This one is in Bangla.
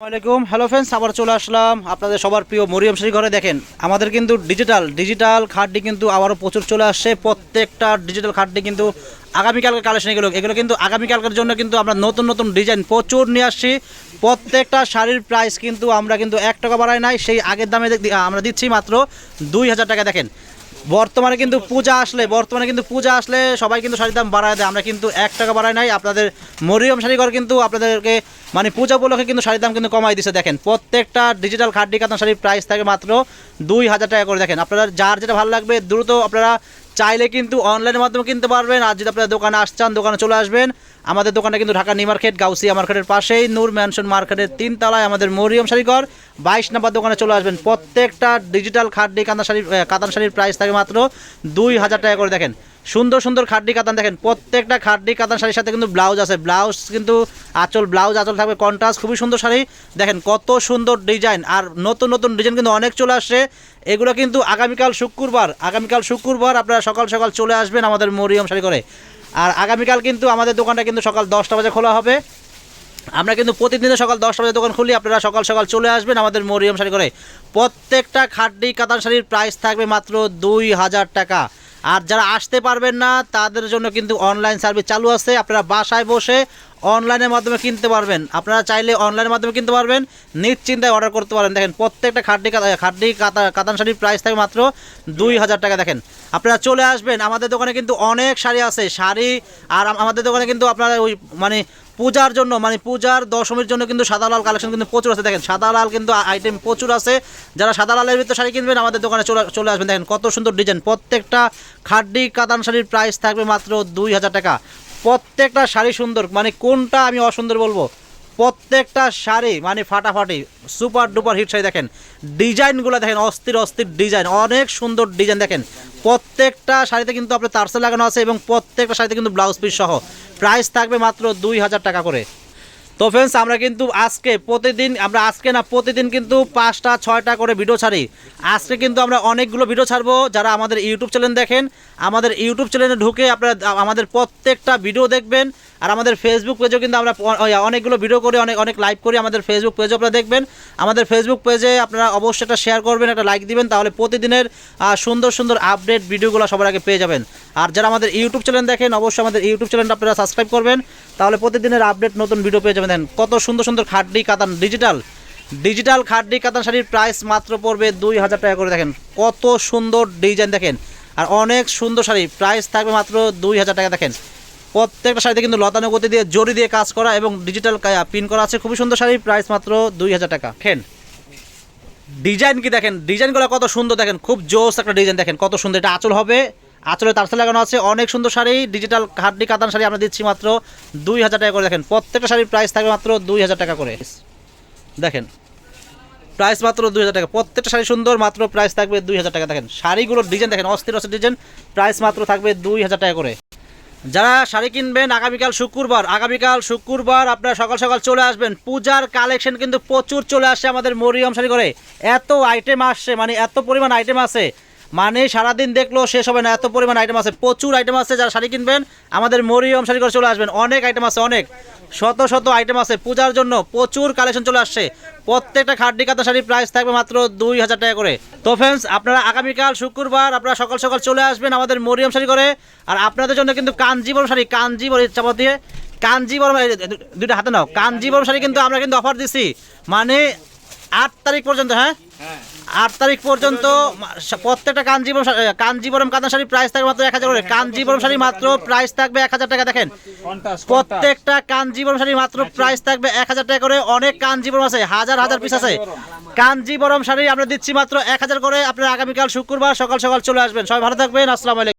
আসসালামাইকুম হ্যালো ফ্রেন্ডস আবার চলে আসলাম আপনাদের সবার প্রিয় মরিয়ম শ্রী ঘরে। দেখেন, আমাদের কিন্তু ডিজিটাল ডিজিটাল খাটটি কিন্তু আবারও প্রচুর চলে আসছে। প্রত্যেকটা ডিজিটাল খাটটি কিন্তু আগামীকালকে কালেকশন এগুলো এগুলো কিন্তু আগামীকালকের জন্য কিন্তু আমরা নতুন নতুন ডিজাইন প্রচুর নিয়ে আসছি। প্রত্যেকটা শাড়ির প্রাইস কিন্তু আমরা কিন্তু এক টাকা বাড়াই নাই, সেই আগের দামে আমরা দিচ্ছি মাত্র দুই হাজার টাকা। দেখেন বর্তমানে কিন্তু পূজা আসলে, বর্তমানে কিন্তু পূজা আসলে সবাই কিন্তু শাড়ির দাম বাড়ায় দেয়। আমরা কিন্তু এক টাকা বাড়াই নাই, আপনাদের মরিয়ম শাড়ি ঘর কিন্তু আপনাদেরকে মানে পূজা উপলক্ষে কিন্তু শাড়ির দাম কিন্তু কমাই দিছে, দেখেন। প্রত্যেকটা ডিজিটাল খাড্ডি কাতান শাড়ির প্রাইস থাকে মাত্র দুই হাজার টাকা করে, দেখেন। আপনারা যার যেটা ভালো লাগবে, দ্রুত আপনারা চাইলে কিন্তু অনলাইনের মাধ্যমে কিনতে পারবেন। আর যদি আপনারা দোকানে আসছেন দোকানে চলে আসবেন। আমাদের দোকানটা কিন্তু ঢাকা নিউ মার্কেট, গাউসিয়া মার্কেটের পাশেই নূর ম্যানশন মার্কেটের তিন তলায় আমাদের মরিয়ম শাড়িঘর। বাইশ নম্বর দোকানে চলে আসবেন। প্রত্যেকটা ডিজিটাল খাড্ডি কাতান শাড়ির কাতান শাড়ির প্রাইস থাকে মাত্র দুই হাজার টাকা করে। দেখেন, সুন্দর সুন্দর খাড্ডি কাতান দেখেন, প্রত্যেকটা খাড্ডি কাতান শাড়ির সাথে কিন্তু ব্লাউজ আছে। ব্লাউজ কিন্তু আঁচল ব্লাউজ আঁচল থাকবে কন্ট্রাস্ট খুবই সুন্দর শাড়ি। দেখেন, কত সুন্দর ডিজাইন আর নতুন নতুন ডিজাইন কিন্তু অনেক চলে আসছে। এগুলো কিন্তু আগামীকাল শুক্রবার আগামীকাল শুক্রবার আপনারা সকাল সকাল চলে আসবেন আমাদের মরিয়ম শাড়ি করে আর আগামীকাল কিন্তু আমাদের দোকানটা কিন্তু সকাল দশটা বাজে খোলা হবে। আমরা কিন্তু প্রতিদিন সকাল দশটা বাজে দোকান খুলি, আপনারা সকাল সকাল চলে আসবেন আমাদের মরিয়ম শাড়ি করে। প্রত্যেকটা খাড্ডি কাতান শাড়ির প্রাইস থাকবে মাত্র দুই হাজার টাকা। আর যারা আসতে পারবেন না, তাদের জন্য কিন্তু অনলাইন সার্ভিস চালু আছে। আপনারা বাসায় বসে অনলাইনের মাধ্যমে কিনতে পারবেন। আপনারা চাইলে অনলাইনের মাধ্যমে কিনতে পারবেন। নিশ্চিন্তায় অর্ডার করতে পারেন। দেখেন, প্রত্যেকটা খাড্ডি খাড্ডি কাতা কাতান শাড়ির প্রাইস থাকে মাত্র দুই হাজার টাকা। দেখেন, আপনারা চলে আসবেন। আমাদের দোকানে কিন্তু অনেক শাড়ি আছে। শাড়ি আর আমাদের দোকানে কিন্তু আপনারা ওই মানে পূজার জন্য মানে পূজার দশমীর জন্য কিন্তু সাদা লাল কালেকশন কিন্তু প্রচুর আছে। দেখেন, সাদা লাল কিন্তু আইটেম প্রচুর আছে। যারা সাদা লালের ভিতরে শাড়ি কিনবেন, আমাদের দোকানে চলে চলে আসবেন। দেখেন, কত সুন্দর ডিজাইন প্রত্যেকটা খাড্ডি কাতান শাড়ির প্রাইস থাকবে মাত্র দুই হাজার টাকা। প্রত্যেকটা শাড়ি সুন্দর মানে কোনটা আমি অসুন্দর বলব? প্রত্যেকটা শাড়ি মানে ফাটাফাটি, সুপার ডুপার হিট শাড়ি দেখেন, ডিজাইনগুলো দেখেন, অস্থির অস্থির ডিজাইন, অনেক সুন্দর ডিজাইন দেখেন। প্রত্যেকটা শাড়িতে কিন্তু আপনার তারসে লাগানো আছে এবং প্রত্যেকটা শাড়িতে কিন্তু ব্লাউজ পিস সহ। প্রাইস থাকবে মাত্র দুই হাজার টাকা করে। তো ফ্রেন্ডস আমরা কিন্তু আজকে প্রতিদিন, আমরা আজকে না, প্রতিদিন কিন্তু পাঁচটা, ছয়টা করে ভিডিও ছাড়ি। আজকে কিন্তু আমরা অনেকগুলো ভিডিও ছাড়বো। যারা আমাদের ইউটিউব চ্যানেল দেখেন, আমাদের ইউটিউব চ্যানেলে ঢুকে আপনারা, আমাদের প্রত্যেকটা ভিডিও দেখবেন। আর আমাদের ফেসবুক পেজেও কিন্তু আমরা অনেকগুলো ভিডিও করি, অনেক অনেক লাইভ করি আমাদের ফেসবুক পেজও আপনারা দেখবেন। আমাদের ফেসবুক পেজে আপনারা অবশ্যই একটা শেয়ার করবেন, একটা লাইক দিবেন, তাহলে প্রতিদিনের সুন্দর সুন্দর আপডেট ভিডিওগুলো সবার আগে পেয়ে যাবেন। আর যারা আমাদের ইউটিউব চ্যানেল দেখেন, অবশ্যই আমাদের ইউটিউব চ্যানেলটা আপনারা সাবস্ক্রাইব করবেন, তাহলে প্রতিদিনের আপডেট নতুন ভিডিও পেয়ে যাবেন। কত সুন্দর সুন্দর খাড্ডি কাতান ডিজিটাল ডিজিটাল খাড্ডি কাতান শাড়ির প্রাইস মাত্র পড়বে দুই হাজার টাকা করে। দেখেন, কত সুন্দর ডিজাইন দেখেন। আর অনেক সুন্দর শাড়ি প্রাইস থাকবে মাত্র দুই হাজার টাকা। দেখেন প্রত্যেকটা শাড়িতে কিন্তু লতানো গতি দিয়ে জড়ি দিয়ে কাজ করা এবং ডিজিটাল পিন করা আছে। খুবই সুন্দর শাড়ি প্রাইস মাত্র দুই হাজার টাকা। খেন ডিজাইন কি দেখেন? ডিজাইনগুলো কত সুন্দর দেখেন। খুব জোস একটা ডিজাইন দেখেন। কত সুন্দর এটা আঁচল হবে। আঁচলে তারসা লাগানো আছে। অনেক সুন্দর শাড়ি। ডিজিটাল হাড্ডি কাতান শাড়ি আমরা দিচ্ছি মাত্র দুই হাজার টাকা করে। দেখেন, প্রত্যেকটা শাড়ির প্রাইস থাকবে মাত্র দুই হাজার টাকা করে। দেখেন প্রাইস মাত্র দুই হাজার টাকা। প্রত্যেকটা শাড়ি সুন্দর, মাত্র প্রাইস থাকবে দুই হাজার টাকা। দেখেন, শাড়িগুলোর ডিজাইন দেখেন। অস্থির অস্থির ডিজাইন প্রাইস মাত্র থাকবে দুই হাজার টাকা করে। যারা শাড়ি কিনবেন, আগামীকাল শুক্রবার আগামীকাল শুক্রবার আপনারা সকাল সকাল চলে আসবেন। পূজার কালেকশন কিন্তু প্রচুর চলে আসছে আমাদের মরিয়ম শাড়ি করে এত আইটেম আসছে মানে এত পরিমাণ আইটেম আছে। মানে সারাদিন দেখল শেষ হবে না, এত পরিমাণ আইটেম আছে। প্রচুর আইটেম আছে যারা শাড়ি কিনবেন, আমাদের মরিয়ম শাড়ি করে চলে আসবেন। অনেক আইটেম আছে, অনেক। শত শত আইটেম আছে। পূজার জন্য প্রচুর কালেকশন চলে আসছে। প্রত্যেকটা খাড্ডি কাতা শাড়ির প্রাইস থাকবে মাত্র দুই হাজার টাকা করে। তো ফ্রেন্ডস আপনারা আগামীকাল শুক্রবার আপনারা সকাল সকাল চলে আসবেন আমাদের মরিয়ম শাড়ি করে আর আপনাদের জন্য কিন্তু কাঞ্জিবরম শাড়ি কাঞ্জিবরম চাপা দিয়ে কাঞ্জিবরম দুইটা হাতে নাও। কাঞ্জিবরম শাড়ি কিন্তু আমরা কিন্তু অফার দিছি। মানে আট তারিখ পর্যন্ত হ্যাঁ। আট তারিখ পর্যন্ত প্রত্যেকটা কাঞ্জিবরম কাঞ্জিবরম কাতান শাড়ি প্রাইস থাকবে মাত্র এক হাজার করে। কাঞ্জিবরম শাড়ি মাত্র প্রাইস থাকবে এক হাজার টাকা দেখেন। প্রত্যেকটা কাঞ্জিবরম শাড়ি মাত্র প্রাইস থাকবে এক হাজার টাকা করে। অনেক কাঞ্জিবরম আছে হাজার হাজার পিস আছে। কাঞ্জিবরম শাড়ি আমরা দিচ্ছি মাত্র এক হাজার করে। আপনারা আগামীকাল শুক্রবার সকাল সকাল চলে আসবেন। সবাই ভালো থাকবেন। আসসালামু আলাইকুম।